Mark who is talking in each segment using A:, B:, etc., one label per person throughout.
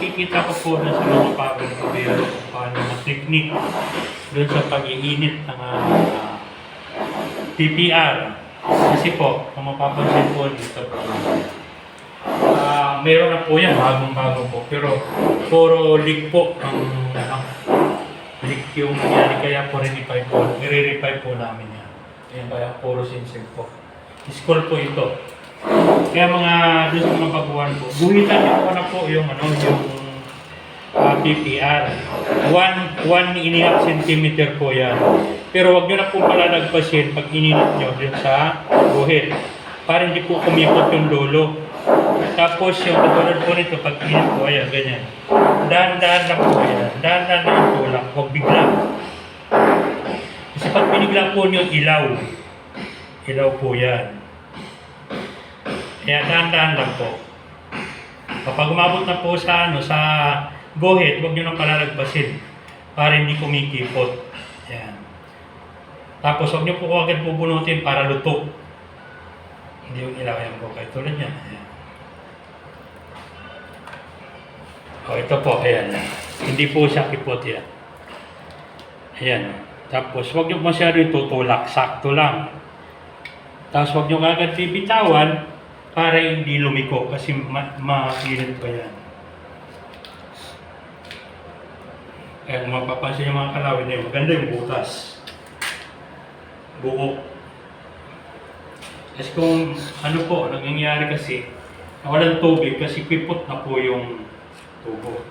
A: makikita ko po na sa mga pagong kabiro kung paano ang technique doon sa pag-iinit ng ah, TPR. Kasi po, kung mapapansin po dito po, ah meron na po yan, bagong-bago po. Pero puro leak po ang ang leak yung nangyari. Kaya po re-reply po, nire-reply po namin yan. Ayan kaya puro sinsig po. School po ito. Kaya mga doon sa mga baguhan po, guhitan niyo po na po yung ano, yung uh, PPR. One, one and a half centimeter po yan. Pero wag niyo na po palalagpasin pag ininit niyo dun sa guhit. Para hindi po kumipot yung lolo. Tapos yung katulad po nito, pag init po, ayan, ganyan. Dahan-dahan lang po yan. Dahan-dahan lang yung tulak. Huwag bigla. Kasi pag binigla po niyo ilaw, ilaw po yan. Kaya dahan-dahan lang po. Kapag umabot na po sa ano sa guhit, huwag niyo nang palalagpasin para hindi kumikipot. Yan. Tapos huwag niyo po agad bubunutin para luto. Hindi yung ilawayan po kayo tulad niya. Ayan. O ito po, ayan. Hindi po siya kipot yan. Ayan. Tapos huwag niyo masyado tutulak. Sakto lang. Tapos huwag niyo agad bibitawan para hindi lumiko kasi ma makilit pa yan. Kaya kung mapapansin yung mga kalawin na yun, maganda yung butas. Buo. Kasi kung ano po, nangyayari kasi, nawalan tubig kasi pipot na po yung tubo.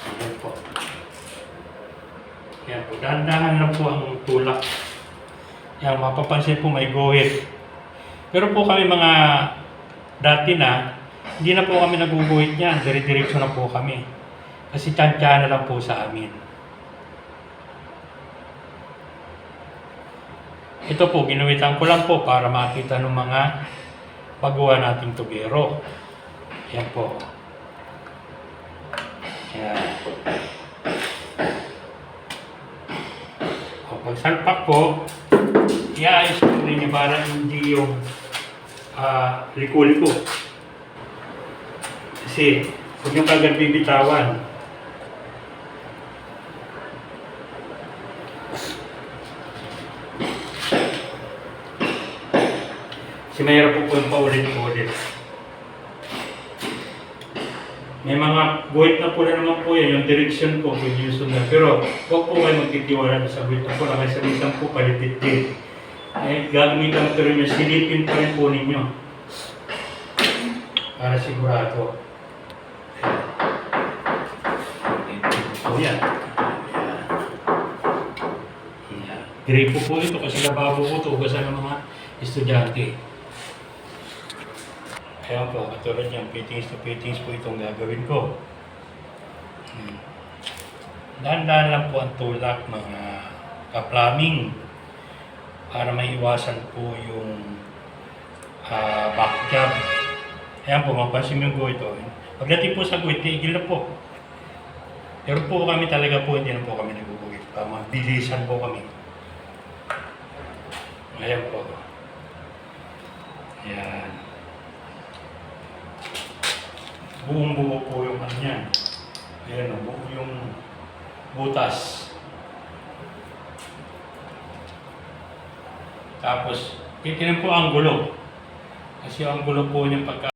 A: Ayan po. Ayan po, dahan-dahan lang po ang tulak. Yan, mapapansin po may guhit. Pero po kami mga dati na, hindi na po kami naguguhit niyan. Dire-diretso na po kami. Kasi tantya na lang po sa amin. Ito po, ginuwitan ko lang po para makita ng mga paggawa nating tubero. Yan po. Yan. O, pag salpak po, iayos ko niya para hindi yung ah, liko-liko. Kasi, huwag yung kagad bibitawan. Kasi mahirap po yung paulit-ulit. May mga guhit na po na naman po yan, yung direction po, pwede yung sundan. Pero huwag po kayo magtitiwala sa guhit na na sa isang po palitit din. Eh, gagamitan ko rin yung silipin pa rin po ninyo. Para sigurado. So yan. Yan. Gripo po ito kasi lababo po ito, ugasan ng mga estudyante. Kaya po, katulad niyan, fittings to fittings po itong gagawin ko. Hmm. Dahan-dahan lang po ang tulak mga ka-plumbing para maiwasan po yung uh, back job. Ayan po, mapansin yung go ito. Pagdating po sa guhit, tigil na po. Pero po kami talaga po, hindi na po kami naguguhit. Uh, mabilisan po kami. Ayan po. Ayan. Buong buo po yung yan. Ayan o, buo yung butas. Tapos, titinan po ang gulo. Kasi ang gulo po niya pagka